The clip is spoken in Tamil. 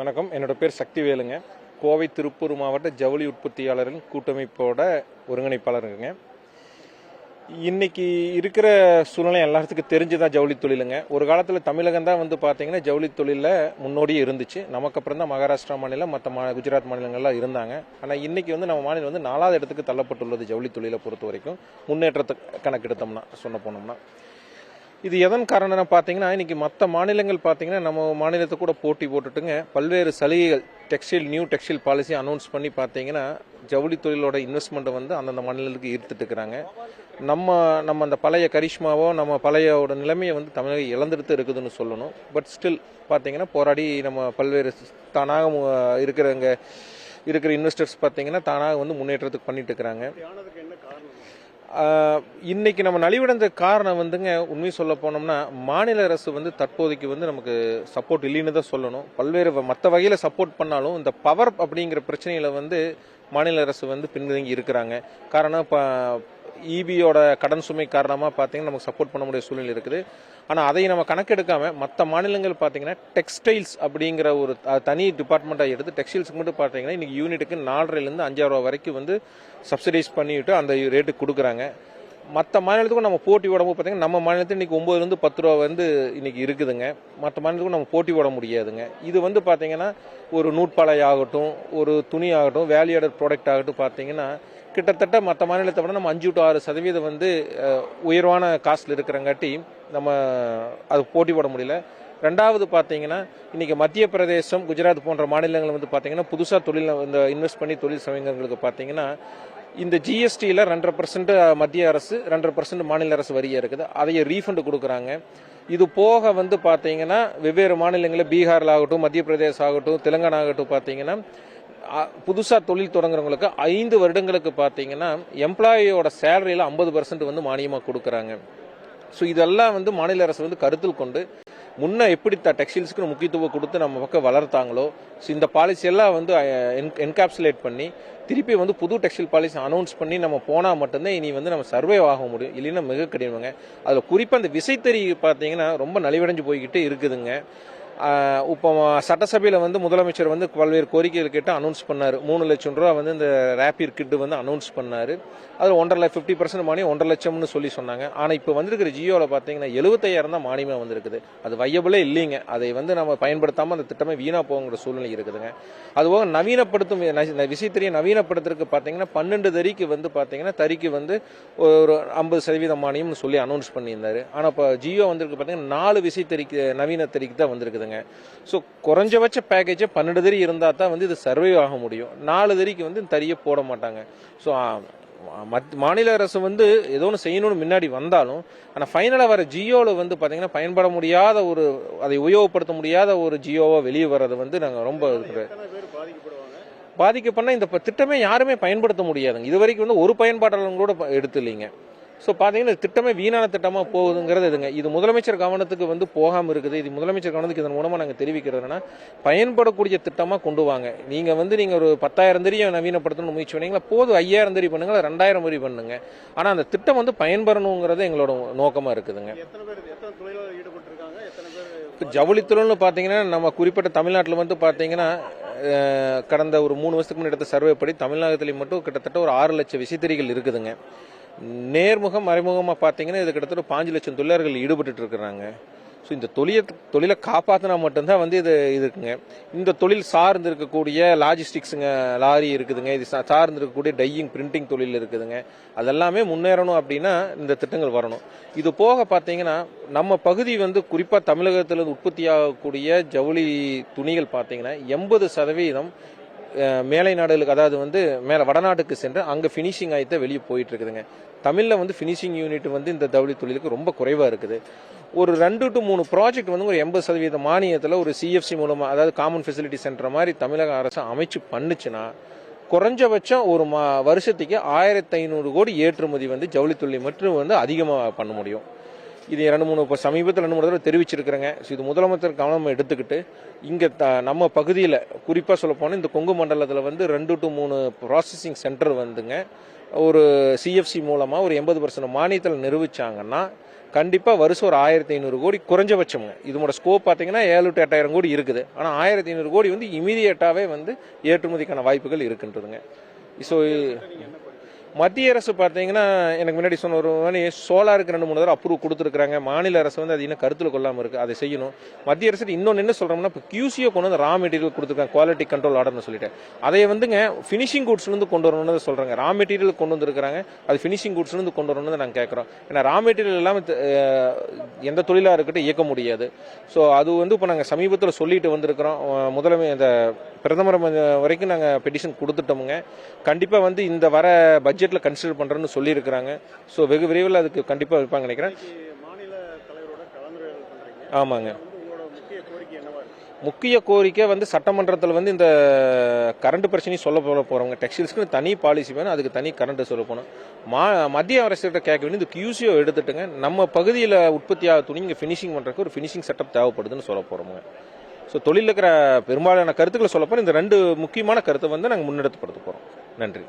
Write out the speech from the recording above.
வணக்கம். என்னோட பேர் சக்திவேலுங்க. கோவை திருப்பூர் மாவட்ட ஜவுளி உற்பத்தியாளரின் கூட்டமைப்போட ஒருங்கிணைப்பாளருங்க. இன்னைக்கு இருக்கிற சூழ்நிலை எல்லாத்துக்கும் தெரிஞ்சுதான் ஜவுளி தொழிலுங்க. ஒரு காலத்தில் தமிழகம் தான் வந்து பார்த்தீங்கன்னா ஜவுளி தொழிலில் முன்னோடியே இருந்துச்சு. நமக்கு அப்புறம் தான் மகாராஷ்டிரா மாநிலம் மற்ற மா குஜராத் மாநிலங்கள்லாம் இருந்தாங்க. ஆனால் இன்னைக்கு வந்து நம்ம மாநிலம் வந்து நாலாவது இடத்துக்கு தள்ளப்பட்டுள்ளது ஜவுளி தொழிலை பொறுத்த வரைக்கும் முன்னேற்றத்தை கணக்கெடுத்தோம்னா சொன்ன போனோம்னா. இது எதன் காரணம்னு பார்த்தீங்கன்னா இன்னைக்கு மற்ற மாநிலங்கள் பார்த்தீங்கன்னா நம்ம மாநிலத்தை கூட போட்டி போட்டுட்டுங்க பல்வேறு சலுகைகள் textile new textile policy announce பண்ணி பார்த்தீங்கன்னா ஜவுளி தொழிலோட இன்வெஸ்ட்மெண்ட்டை வந்து அந்தந்த மாநிலத்துக்கு ஈர்த்துட்டு இருக்கிறாங்க. நம்ம நம்ம அந்த பழைய கரிஷ்மாவோ நம்ம பழையோட நிலைமையை வந்து தமிழகம் இழந்துட்டு இருக்குதுன்னு சொல்லணும். பட் ஸ்டில் பார்த்தீங்கன்னா போராடி நம்ம பல்வேறு தானாக மு- இருக்கிறவங்க இருக்கிற இன்வெஸ்டர்ஸ் பார்த்தீங்கன்னா தானாக வந்து முன்னேற்றத்துக்கு பண்ணிட்டு இருக்கிறாங்க. இன்னைக்கு நம்ம நலிவடைந்த காரணம் வந்துங்க உண்மை சொல்ல போனோம்னா மாநில அரசு வந்து தற்போதைக்கு வந்து நமக்கு சப்போர்ட் இல்லைன்னு தான் சொல்லணும். பல்வேறு மற்ற வகையில் சப்போர்ட் பண்ணாலும் இந்த பவர் அப்படிங்கிற பிரச்சனையில வந்து மாநில அரசு வந்து பின்தங்கி இருக்கிறாங்க. காரணம் இப்போ இபியோட கடன் சுமை காரணமாக பார்த்தீங்கன்னா நமக்கு சப்போர்ட் பண்ண முடிய சூழ்நிலை இருக்குது. ஆனால் அதை நம்ம கணக்கெடுக்காம மற்ற மாநிலங்கள் பார்த்தீங்கன்னா டெக்ஸ்டைல்ஸ் அப்படிங்கிற ஒரு தனி டிபார்ட்மெண்ட்டாக எடுத்து டெக்ஸ்டைல்ஸ்க்கு மட்டும் பார்த்தீங்கன்னா இன்னைக்கு யூனிட்டுக்கு நாலரைலேருந்து அஞ்சாயிரம் ரூபா வரைக்கும் வந்து சப்சிடைஸ் பண்ணிவிட்டு அந்த ரேட்டு கொடுக்குறாங்க. மற்ற மாநிலத்துக்கும் நம்ம போட்டி போடும்போது பார்த்தீங்கன்னா நம்ம மாநிலத்தில் இன்னைக்கு ஒம்பதுலேருந்து பத்து ரூபா வந்து இன்னைக்கு இருக்குதுங்க. மற்ற மாநிலத்துக்கும் நம்ம போட்டி போட முடியாதுங்க. இது வந்து பார்த்தீங்கன்னா ஒரு நூற்பாலை ஆகட்டும் ஒரு துணி ஆகட்டும் வேல்யூடட் ப்ராடக்ட் ஆகட்டும் பார்த்தீங்கன்னா கிட்டத்தட்ட மற்ற மாநிலத்தை விட நம்ம அஞ்சு டு ஆறு சதவீதம் வந்து உயர்வான காஸ்ட்ல இருக்கிறங்காட்டி நம்ம அது போட்டி போட முடியல. ரெண்டாவது பார்த்தீங்கன்னா இன்னைக்கு மத்திய பிரதேசம் குஜராத் போன்ற மாநிலங்கள் வந்து பார்த்தீங்கன்னா புதுசாக தொழில் இந்த இன்வெஸ்ட் பண்ணி தொழில் சமயங்களுக்கு பார்த்தீங்கன்னா இந்த ஜிஎஸ்டியில் ரெண்டரை பர்சன்ட் மத்திய அரசு ரெண்டரை பர்சன்ட் மாநில அரசு வரியாக இருக்குது. அதையே ரீஃபண்ட் கொடுக்குறாங்க. இது போக வந்து பார்த்தீங்கன்னா வெவ்வேறு மாநிலங்களில் பீகாரில் ஆகட்டும் மத்திய பிரதேசம் ஆகட்டும் தெலுங்கானா ஆகட்டும் பார்த்தீங்கன்னா புதுசாக தொழில் தொடங்குறவங்களுக்கு ஐந்து வருடங்களுக்கு பார்த்தீங்கன்னா எம்ப்ளாயியோட சேலரியில் ஐம்பது பர்சன்ட் வந்து மானியமாக கொடுக்குறாங்க. ஸோ இதெல்லாம் வந்து மாநில அரசு வந்து கருத்தில் கொண்டு முன்ன எப்படி த டெக்ஸ்டைல்ஸ்க்கு முக்கியத்துவம் கொடுத்து நம்ம பக்கம் வளர்த்தாங்களோ ஸோ இந்த பாலிசி எல்லாம் வந்து என்காப்சுலேட் பண்ணி திருப்பி வந்து புது டெக்ஸ்டைல் பாலிசி அனௌன்ஸ் பண்ணி நம்ம போனால் மட்டும்தான் இனி வந்து நம்ம சர்வே ஆக முடியும். இல்லைன்னா மிக கடினங்க அதில் குறிப்பாக அந்த விசைத்தறி பார்த்தீங்கன்னா ரொம்ப நலிவடைஞ்சு போய்கிட்டு இருக்குதுங்க. இப்போ சட்டசபையில் வந்து முதலமைச்சர் வந்து பல்வேறு கோரிக்கைகள் கேட்டு அனௌன்ஸ் பண்ணார். மூணு லட்சம் ரூபா வந்து இந்த ரேப்பிட் கிட்டு வந்து அனௌன்ஸ் பண்ணார். அதில் ஒன்றரை லட்சம் ஃபிஃப்டி பர்சன்ட் மானியம் ஒன்றரை லட்சம்னு சொல்லி சொன்னாங்க. ஆனால் இப்போ வந்திருக்கிற ஜியோவில் பார்த்தீங்கன்னா எழுபத்தையாயிரம் தான் மானியமாக வந்திருக்குது. அது வையபிளே இல்லைங்க. அதை வந்து நம்ம பயன்படுத்தாமல் அந்த திட்டமே வீணாக போங்கிற சூழ்நிலை இருக்குதுங்க. அதுபோக நவீனப்படுத்தும் ந- விசைத்தறியை நவீனப்படுத்துறதுக்கு பார்த்தீங்கன்னா பன்னெண்டு தறிக்கு வந்து பார்த்தீங்கன்னா தறிக்கு வந்து ஒரு ஐம்பது சதவீதம் மானியம்னு சொல்லி அனௌன்ஸ் பண்ணியிருந்தாரு. ஆனால் இப்போ ஜியோ வந்திருக்கு பார்த்தீங்கன்னா நாலு விசைத்தறிக்கு நவீன தறிக்கு தான் வந்திருக்குதுங்க. ஸோ குறைஞ்சபட்ச பேக்கேஜே பன்னெண்டு தறி இருந்தால் தான் வந்து இது சர்வே ஆக முடியும். நாலு தறிக்கு வந்து தறியை போட மாட்டாங்க. ஸோ மாநில அரசு வந்து ஏதோ ஒன்று செய்யணும்னு முன்னாடி வந்தாலும் ஆனால் ஃபைனலாக வர ஜியோவில் வந்து பார்த்தீங்கன்னா பயன்பட முடியாத ஒரு அதை உபயோகப்படுத்த முடியாத ஒரு ஜியோவாக வெளியே வர்றது வந்து நாங்கள் ரொம்ப இது பாதிக்கப்பட்ட இந்த திட்டமே யாருமே பயன்படுத்த முடியாதுங்க. இது வரைக்கும் வந்து ஒரு பயன்பாட்டாளரும் கூட ப- எடுத்து இல்லைங்க. ஸோ பார்த்தீங்கன்னா திட்டமே வீணான திட்டமாக போகுதுங்கிறது இதுங்க. இது முதலமைச்சர் கவனத்துக்கு வந்து போகாமல் இருக்குது. இது முதலமைச்சர் கவனத்துக்கு இதன் மூலமாக நாங்கள் தெரிவிக்கிறதுனா பயன்படக்கூடிய திட்டமாக கொண்டு வாங்க. நீங்கள் வந்து நீங்கள் ஒரு பத்தாயிரம் தெரியும் நவீனப்படுத்தணும்னு முயற்சி பண்ணீங்களா போதும் ஐயாயிரம் தெரி பண்ணுங்க ரெண்டாயிரம் வரி பண்ணுங்க. ஆனால் அந்த திட்டம் வந்து பயன்பெறணுங்கிறது எங்களோட நோக்கமாக இருக்குதுங்க. இப்போ ஜவுளித்துறைன்னு பார்த்தீங்கன்னா நம்ம குறிப்பிட்ட தமிழ்நாட்டில் வந்து பார்த்தீங்கன்னா கடந்த ஒரு மூணு வருஷத்துக்கு முன்னாடி எடுத்த சர்வே படி தமிழகத்தில் மட்டும் கிட்டத்தட்ட ஒரு ஆறு லட்சம் விசைத்தறிகள் இருக்குதுங்க. நேர்முகம் மறைமுகமாக பார்த்தீங்கன்னா இது கிட்டத்தட்ட பாஞ்சு லட்சம் தொழிலாளர்கள் ஈடுபட்டு இருக்கிறாங்க. ஸோ இந்த தொழிலை தொழிலை காப்பாற்றினா மட்டும்தான் வந்து இது இருக்குங்க. இந்த தொழில் சார்ந்து இருக்கக்கூடிய லாஜிஸ்டிக்ஸுங்க லாரி இருக்குதுங்க. இது சார்ந்து இருக்கக்கூடிய டையிங் பிரிண்டிங் தொழில் இருக்குதுங்க. அதெல்லாமே முன்னேறணும் அப்படின்னா இந்த திட்டங்கள் வரணும். இது போக பார்த்தீங்கன்னா நம்ம பகுதி வந்து குறிப்பாக தமிழகத்தில் உற்பத்தி ஆகக்கூடிய ஜவுளி துணிகள் பார்த்தீங்கன்னா எண்பது சதவீதம் மேலை நாடுகளுக்கு அதாவது வந்து மேலே வடநாட்டுக்கு சென்று அங்கே ஃபினிஷிங் ஆகிட்டு வெளியே போயிட்டு இருக்குதுங்க தமிழில் வந்து ஃபினிஷிங் யூனிட் வந்து இந்த ஜவுளி தொழிலுக்கு ரொம்ப குறைவாக இருக்குது. ஒரு ரெண்டு டு மூணு ப்ராஜெக்ட் வந்து ஒரு எண்பது சதவீத மானியத்தில் ஒரு சிஎஃப்சி மூலமாக அதாவது காமன் ஃபெசிலிட்டி சென்டர் மாதிரி தமிழக அரசு அமைச்சு பண்ணுச்சுன்னா குறைஞ்சபட்சம் ஒரு மா வருஷத்துக்கு ஆயிரத்தி ஐநூறு கோடி ஏற்றுமதி வந்து ஜவுளித்தொழில் மட்டும் வந்து அதிகமாக பண்ண முடியும். இது ரெண்டு மூணு இப்போ சமீபத்தில் ரெண்டு மூணு தடவை தெரிவிச்சிருக்கிறேங்க. ஸோ இது முதலமைச்சர் கவனம் எடுத்துக்கிட்டு இங்கே த நம்ம பகுதியில் குறிப்பாக சொல்ல போனால் இந்த கொங்கு மண்டலத்தில் வந்து ரெண்டு டு மூணு ப்ராசஸிங் சென்டர் வந்துங்க. ஒரு சிஎஃப்சி மூலமாக ஒரு எண்பது பர்சன்ட் மானியத்தில் நிறுவிச்சாங்கன்னா கண்டிப்பாக வருஷம் ஒரு ஆயிரத்தி ஐநூறு கோடி குறைஞ்சபட்சம்ங்க. இதோட ஸ்கோப் பார்த்தீங்கன்னா ஏழு டு எட்டாயிரம் கோடி இருக்குது. ஆனால் ஆயிரத்தி ஐநூறு கோடி வந்து இமீடியட்டாகவே வந்து ஏற்றுமதிக்கான வாய்ப்புகள் இருக்குன்றதுங்க. ஸோ மத்திய அரசு பார்த்தீங்கன்னா எனக்கு முன்னாடி சொன்ன ஒரு மாதிரி சோலாருக்கு ரெண்டு மூணு தடவை அப்ரூவ் கொடுத்துருக்காங்க மாநில அரசு வந்து அது இன்னும் கருத்தில் கொள்ளாமல் இருக்குது அதை செய்யணும். மத்திய அரசு இன்னொன்று என்ன சொல்கிறோம்னா இப்போ கியூசியோ கொண்டு வந்து ரா மெட்டீரியல் கொடுத்துருக்காங்க. குவாலிட்டி கண்ட்ரோல் ஆர்டர்னு சொல்லிட்டு. அதை வந்துங்க ஃபினிஷிங் குட்ஸ்லேருந்து கொண்டு வரணும்னு சொல்கிறாங்க ரா மெட்டீரியல் கொண்டு வந்துருக்காங்க அது ஃபினிஷிங் குட்ஸ்லேருந்து கொண்டு வரணும்னு நாங்கள் கேட்குறோம் ஏன்னா ரா மெட்டீரியல் இல்லாமல் எந்த தொழிலாக இருக்கட்டும் இயக்க முடியாது. ஸோ அது வந்து இப்போ நாங்கள் சமீபத்தில் சொல்லிட்டு வந்திருக்கிறோம். முதலமை இந்த பிரதமர் வரைக்கும் நாங்கள் பெட்டிஷன் கொடுத்துட்டோமுங்க. கண்டிப்பாக வந்து இந்த வர பட்ஜெட் பட்ஜெட்டில் கன்சிடர் பண்ணுறோன்னு சொல்லியிருக்கிறாங்க. ஸோ வெகு விரைவில் அதுக்கு கண்டிப்பாக வைப்பாங்க நினைக்கிறேன். ஆமாங்க. முக்கிய கோரிக்கை வந்து சட்டமன்றத்தில் வந்து இந்த கரண்ட் பிரச்சனையும் சொல்ல போல போகிறவங்க டெக்ஸ்டைல்ஸ்க்கு தனி பாலிசி வேணும் அதுக்கு தனி கரண்ட் சொல்ல போகணும். மா மத்திய அரசுகிட்ட கேட்க வேண்டிய இந்த கியூசியோ எடுத்துட்டுங்க. நம்ம பகுதியில் உற்பத்தியாக துணி இங்கே ஃபினிஷிங் பண்ணுறதுக்கு ஒரு ஃபினிஷிங் செட்டப் தேவைப்படுதுன்னு சொல்ல போகிறோமுங்க ஸோ தொழிலில் இருக்கிற பெரும்பாலான கருத்துக்களை சொல்ல போகிறோம் இந்த ரெண்டு முக்கியமான கருத்தை வந்து நாங்கள் முன்னெடுத்துப்படுத்த போகிறோம் நன்றி.